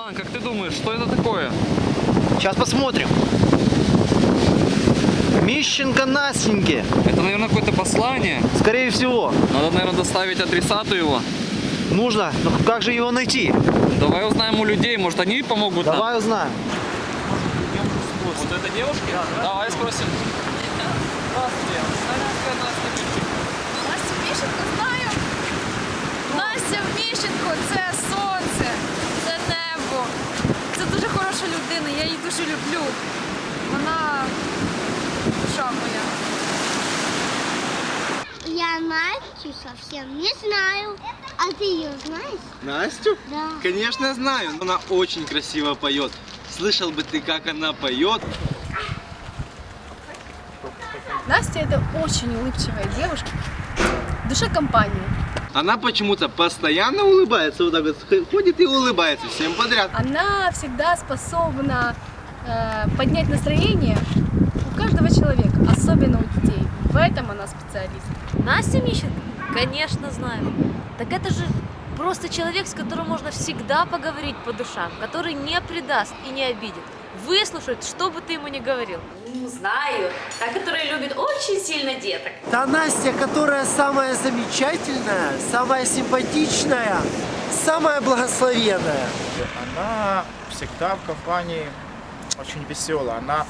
Руслан, как ты думаешь, что это такое? Сейчас посмотрим. Мищенко Настеньке. Это, наверное, какое-то послание. Скорее всего. Надо, наверное, доставить адресату его. Нужно. Но как же его найти? Давай узнаем у людей, может, они помогут нам? Давай узнаем. Вот это девушки? Давай спросим. Здравствуйте. Настю Міщенко знаю. Настя Міщенко це це небо. Це дуже хороша людина, я її дуже люблю. Вона душа моя. Я Настю совсем не знаю. А ты ее знаешь? Настю? Да. Конечно, знаю. Она очень красиво поет. Слышал бы ты, как она поет. Настя это очень улыбчивая девушка. Душа компании. Она почему-то постоянно улыбается, вот так вот ходит и улыбается всем подряд. Она всегда способна э, поднять настроение у каждого человека, особенно у детей. В этом она специалист. Настя Мищенко? Конечно, знаю. Так это же просто человек, с которым можно всегда поговорить по душам, который не предаст и не обидит. Выслушает, что бы ты ему ни говорил. Ну, знаю. Та, которая любит очень сильно деток. Та Настя, которая самая замечательная, самая симпатичная, самая благословенная. Она всегда в компании очень веселая. Она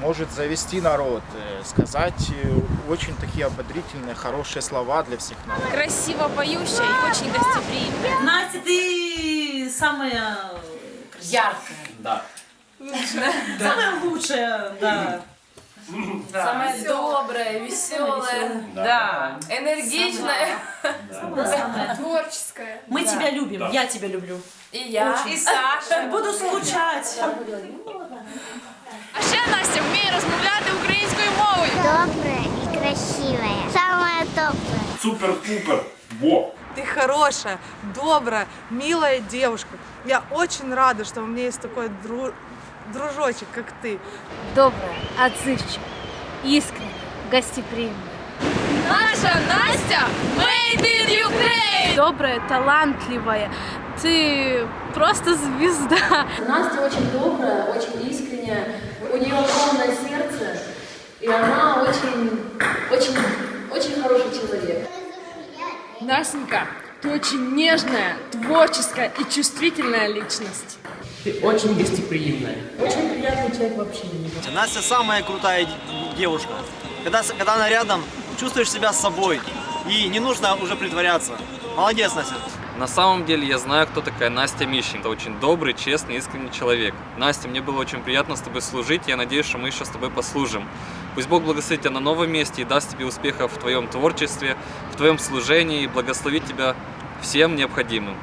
может завести народ, э, сказать э, очень такие ободрительные, хорошие слова для всех нас. Красиво поющая и очень гостеприимная. Настя, ты самая яркая. Да. Самая лучшая, да. Самая добрая, веселая, Да. энергичная, Самая. творческая. Мы тебя любим, я тебя люблю. И я. И Саша. Буду скучать. А ще Настя вміє розмовляти українською мовою. Добрая и красивая. Самая топлая. Супер-пупер. Во. Ты хорошая, добрая, милая девушка. Я очень рада, что у меня есть такой дру- дружочек, как ты. Добрая, отзывчивая, искренняя, гостеприимная. Наша Настя Made in Ukraine! Добрая, талантливая. Ты просто звезда. Настя очень добрая, очень искренняя. У нее огромное сердце. И она очень, очень, очень хороший человек. Настенька, ты очень нежная, творческая и чувствительная личность. Очень приятный человек вообще. Настя самая крутая девушка. Когда, когда она рядом, чувствуешь себя с собой. И не нужно уже притворяться. Молодец, Настя. На самом деле я знаю, кто такая Настя Мищенко. Очень добрый, честный, искренний человек. Настя, мне было очень приятно с тобой служить. Я надеюсь, что мы еще с тобой послужим. Пусть Бог благословит тебя на новом месте и даст тебе успехов в твоем творчестве, в твоем служении и благословит тебя всем необходимым.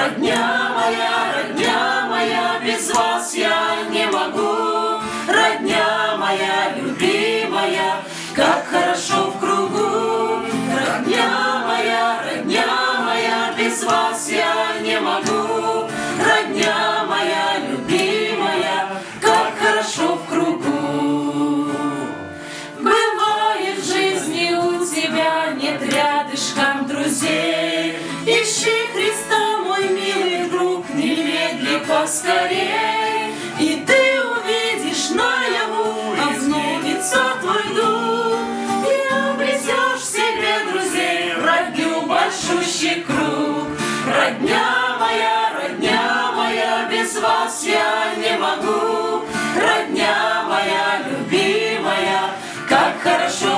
Родня моя, родня моя, без вас я не могу. Родня моя, любимая, как хорошо в кругу. Родня моя, родня моя, без вас я и поскорей, и ты увидишь наяву обновится твой дух, и обретешь себе друзей, родню большущий круг. Родня моя, родня моя, без вас я не могу, родня моя, любимая, как хорошо